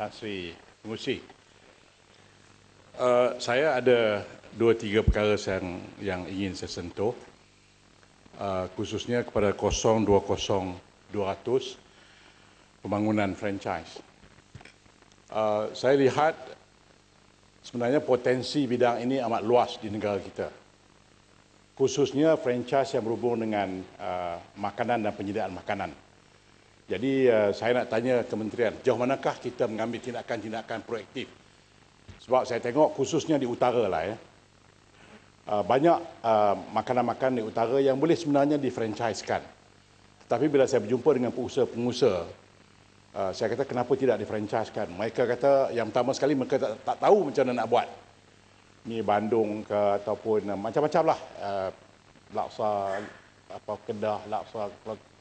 Tan Sri Pengusi. Uh, saya ada dua tiga perkara yang yang ingin saya sentuh uh, khususnya kepada 020 200 pembangunan franchise. Uh, saya lihat sebenarnya potensi bidang ini amat luas di negara kita. Khususnya franchise yang berhubung dengan uh, makanan dan penyediaan makanan. Jadi uh, saya nak tanya kementerian, jauh manakah kita mengambil tindakan-tindakan proaktif? Sebab saya tengok khususnya di utara lah ya. Uh, banyak uh, makanan-makanan di utara yang boleh sebenarnya difranchisekan. Tapi bila saya berjumpa dengan pengusaha-pengusaha, saya kata kenapa tidak difranchisekan? Mereka kata yang pertama sekali mereka tak, tak tahu macam mana nak buat. Ni Bandung ke ataupun macam-macam lah. Laksa, apa, kedah, laksa,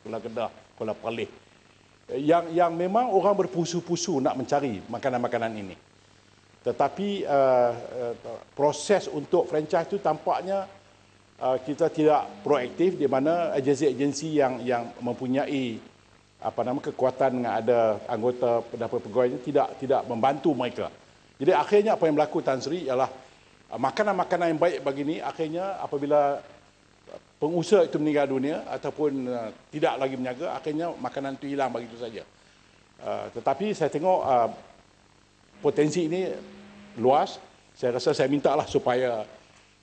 kuala kedah, kuala perlih yang yang memang orang berpusu-pusu nak mencari makanan-makanan ini. Tetapi uh, uh, proses untuk franchise itu tampaknya uh, kita tidak proaktif di mana agensi-agensi yang yang mempunyai apa nama kekuatan dengan ada anggota pendapat pegawai itu tidak tidak membantu mereka. Jadi akhirnya apa yang berlaku Tan Sri ialah makanan-makanan yang baik bagi ini akhirnya apabila pengusaha itu meninggal dunia ataupun uh, tidak lagi menjaga akhirnya makanan itu hilang begitu saja. Uh, tetapi saya tengok uh, potensi ini luas. Saya rasa saya minta lah supaya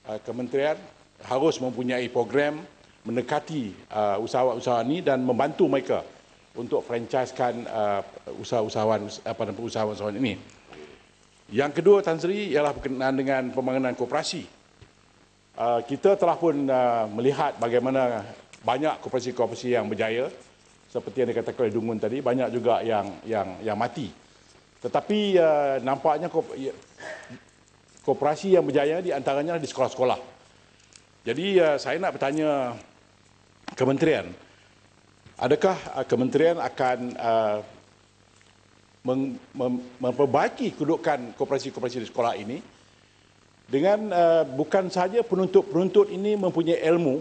uh, kementerian harus mempunyai program mendekati uh, usahawan-usahawan ini dan membantu mereka untuk franchisekan uh, usaha-usahawan apa nama usahawan-usahawan ini. Yang kedua Tan Sri ialah berkenaan dengan pembangunan koperasi Uh, kita telah pun uh, melihat bagaimana banyak koperasi-koperasi yang berjaya. Seperti yang dikatakan oleh Dungun tadi banyak juga yang yang yang mati. Tetapi uh, nampaknya ya, koperasi yang berjaya di antaranya di sekolah-sekolah. Jadi saya nak bertanya kementerian adakah kementerian akan memperbaiki kedudukan koperasi-koperasi di sekolah ini dengan uh, bukan saja penuntut-penuntut ini mempunyai ilmu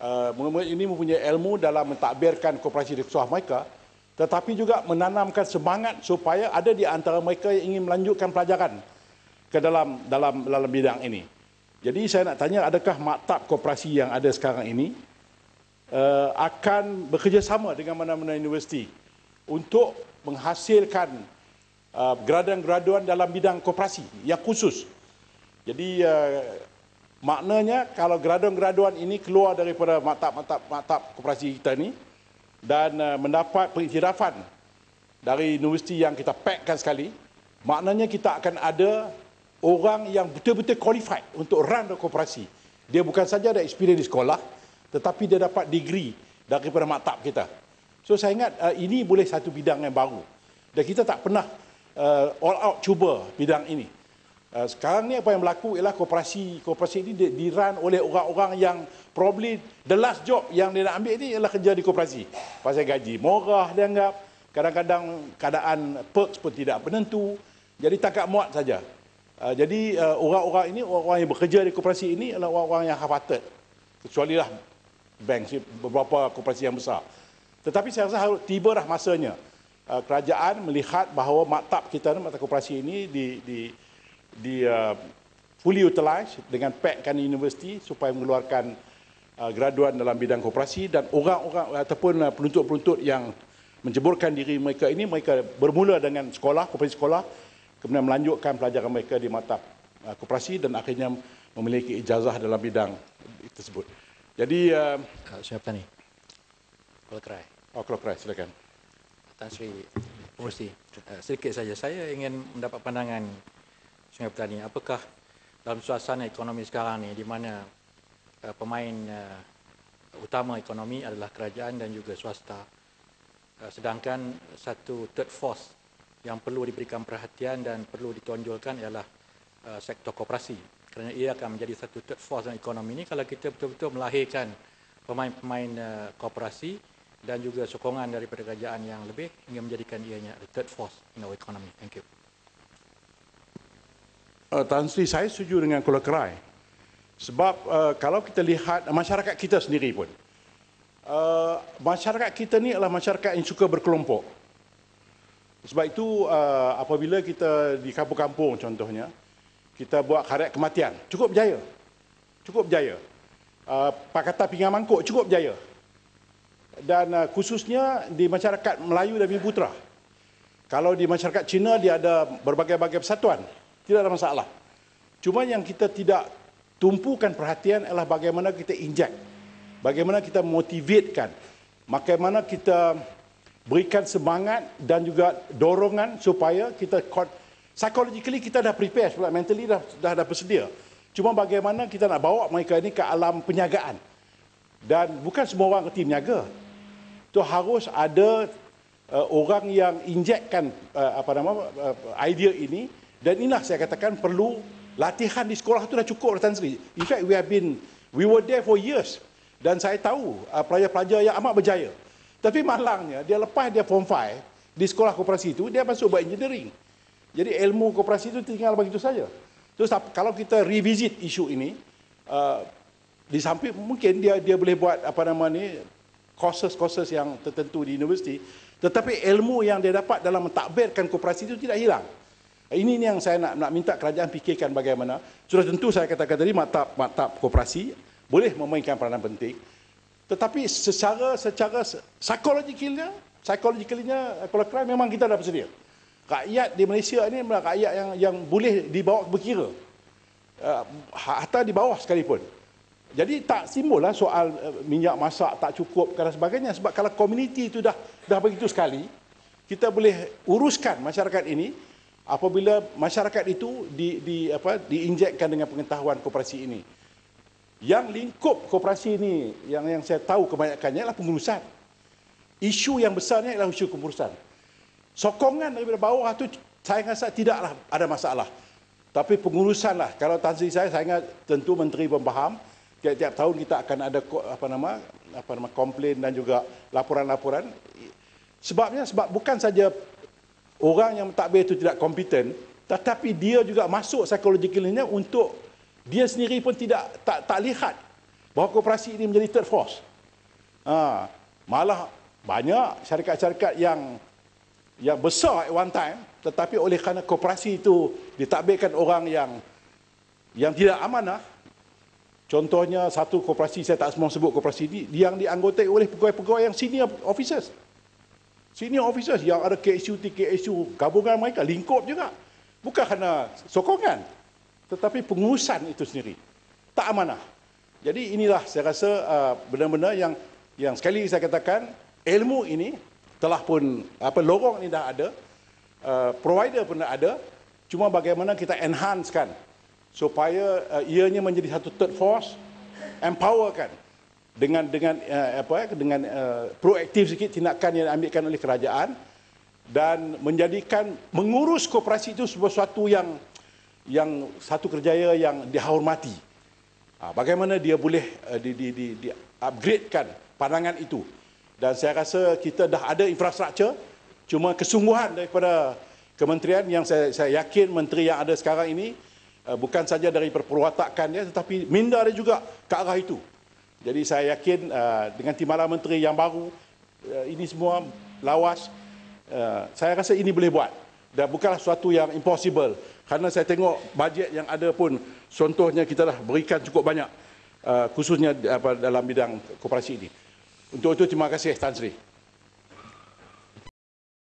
uh, ini mempunyai ilmu dalam mentadbirkan koperasi di sekolah mereka tetapi juga menanamkan semangat supaya ada di antara mereka yang ingin melanjutkan pelajaran ke dalam dalam dalam bidang ini. Jadi saya nak tanya adakah maktab koperasi yang ada sekarang ini uh, akan bekerjasama dengan mana-mana universiti untuk menghasilkan uh, graduan-graduan dalam bidang koperasi yang khusus jadi uh, maknanya kalau graduan-graduan ini keluar daripada maktab-maktab maktab koperasi kita ini dan uh, mendapat pengiktirafan dari universiti yang kita packkan sekali, maknanya kita akan ada orang yang betul-betul qualified untuk run the koperasi. Dia bukan saja ada experience di sekolah, tetapi dia dapat degree daripada maktab kita. So saya ingat uh, ini boleh satu bidang yang baru. Dan kita tak pernah uh, all out cuba bidang ini. Uh, sekarang ni apa yang berlaku ialah koperasi koperasi ini diran oleh orang-orang yang probably the last job yang dia nak ambil ni ialah kerja di koperasi. Pasal gaji murah dia anggap, kadang-kadang keadaan perks pun tidak penentu. Jadi takat muat saja. Uh, jadi uh, orang-orang ini orang-orang yang bekerja di koperasi ini adalah orang-orang yang hafatat. Kecuali lah bank beberapa koperasi yang besar. Tetapi saya rasa harus tiba dah masanya kerajaan melihat bahawa maktab kita ni maktab koperasi ini di di di uh, fully utilized dengan packkan universiti supaya mengeluarkan uh, graduan dalam bidang koperasi dan orang-orang ataupun uh, penuntut-penuntut yang menjeburkan diri mereka ini mereka bermula dengan sekolah koperasi sekolah kemudian melanjutkan pelajaran mereka di mata uh, koperasi dan akhirnya memiliki ijazah dalam bidang tersebut. Jadi uh, siapa ni? Kalau kerai. Oh, kalau kerai, silakan. Tan Sri Pengurusi, uh, sedikit saja saya ingin mendapat pandangan Sungai Petani. Apakah dalam suasana ekonomi sekarang ni di mana uh, pemain uh, utama ekonomi adalah kerajaan dan juga swasta. Uh, sedangkan satu third force yang perlu diberikan perhatian dan perlu ditonjolkan ialah uh, sektor koperasi. Kerana ia akan menjadi satu third force dalam ekonomi ini kalau kita betul-betul melahirkan pemain-pemain uh, koperasi dan juga sokongan daripada kerajaan yang lebih hingga menjadikan ianya the third force in our economy. Thank you. Uh, Tan Sri, saya setuju dengan Kuala Kerai. Sebab uh, kalau kita lihat masyarakat kita sendiri pun, uh, masyarakat kita ni adalah masyarakat yang suka berkelompok. Sebab itu uh, apabila kita di kampung-kampung contohnya, kita buat karya kematian, cukup berjaya. Cukup berjaya. Uh, Pakatan Pinggan Mangkuk cukup berjaya. Dan uh, khususnya di masyarakat Melayu dan Bumi Putra. Kalau di masyarakat Cina dia ada berbagai-bagai persatuan, tidak ada masalah. Cuma yang kita tidak tumpukan perhatian adalah bagaimana kita injek, bagaimana kita motivatekan, bagaimana kita berikan semangat dan juga dorongan supaya kita psychologically kita dah prepare sebab mentally dah, dah dah bersedia. Cuma bagaimana kita nak bawa mereka ini ke alam penyagaan. Dan bukan semua orang kerti menyaga. Tu harus ada uh, orang yang injekkan uh, apa nama uh, idea ini dan inilah saya katakan perlu latihan di sekolah itu dah cukup Tan Sri. In fact we have been we were there for years dan saya tahu uh, pelajar-pelajar yang amat berjaya. Tapi malangnya dia lepas dia form 5 di sekolah koperasi itu dia masuk buat engineering. Jadi ilmu koperasi itu tinggal begitu saja. Terus kalau kita revisit isu ini uh, di samping mungkin dia dia boleh buat apa nama ni courses-courses yang tertentu di universiti tetapi ilmu yang dia dapat dalam mentadbirkan koperasi itu tidak hilang. Ini yang saya nak, nak minta kerajaan fikirkan bagaimana. Sudah tentu saya katakan tadi maktab maktab koperasi boleh memainkan peranan penting. Tetapi secara secara psikologikalnya, psikologikalnya kalau crime memang kita dah bersedia. Rakyat di Malaysia ini adalah rakyat yang yang boleh dibawa berkira. Uh, hatta di bawah sekalipun. Jadi tak simbol lah soal minyak masak tak cukup dan sebagainya. Sebab kalau komuniti itu dah dah begitu sekali, kita boleh uruskan masyarakat ini apabila masyarakat itu di, di apa diinjekkan dengan pengetahuan koperasi ini. Yang lingkup koperasi ini yang yang saya tahu kebanyakannya adalah pengurusan. Isu yang besarnya adalah isu pengurusan. Sokongan daripada bawah itu saya rasa tidaklah ada masalah. Tapi pengurusan lah. Kalau tansi saya, saya ingat tentu menteri pembaham. Tiap-tiap tahun kita akan ada apa nama apa nama komplain dan juga laporan-laporan. Sebabnya sebab bukan saja orang yang mentadbir itu tidak kompeten tetapi dia juga masuk psikologikalnya untuk dia sendiri pun tidak tak, tak lihat bahawa koperasi ini menjadi third force. Ha, malah banyak syarikat-syarikat yang yang besar at one time tetapi oleh kerana koperasi itu ditadbirkan orang yang yang tidak amanah contohnya satu koperasi saya tak semua sebut koperasi ini yang dianggotai oleh pegawai-pegawai yang senior officers Senior officers yang ada KSU, TKSU, gabungan mereka, lingkup juga. Bukan kerana sokongan, tetapi pengurusan itu sendiri. Tak amanah. Jadi inilah saya rasa uh, benar-benar yang yang sekali saya katakan, ilmu ini telah pun, apa lorong ini dah ada, uh, provider pun dah ada, cuma bagaimana kita enhancekan supaya uh, ianya menjadi satu third force, empowerkan dengan dengan uh, apa ya dengan uh, proaktif sikit tindakan yang diambilkan oleh kerajaan dan menjadikan mengurus koperasi itu sesuatu yang yang satu kerjaya yang dihormati. Uh, bagaimana dia boleh uh, di, di, di, di upgradekan pandangan itu. Dan saya rasa kita dah ada infrastruktur cuma kesungguhan daripada kementerian yang saya, saya yakin menteri yang ada sekarang ini uh, bukan saja dari perperwatakan dia tetapi minda ada juga ke arah itu. Jadi saya yakin uh, dengan timbalan menteri yang baru uh, ini semua lawas uh, saya rasa ini boleh buat dan bukanlah sesuatu yang impossible kerana saya tengok bajet yang ada pun contohnya kita dah berikan cukup banyak uh, khususnya apa dalam bidang koperasi ini. Untuk itu terima kasih Tan Sri.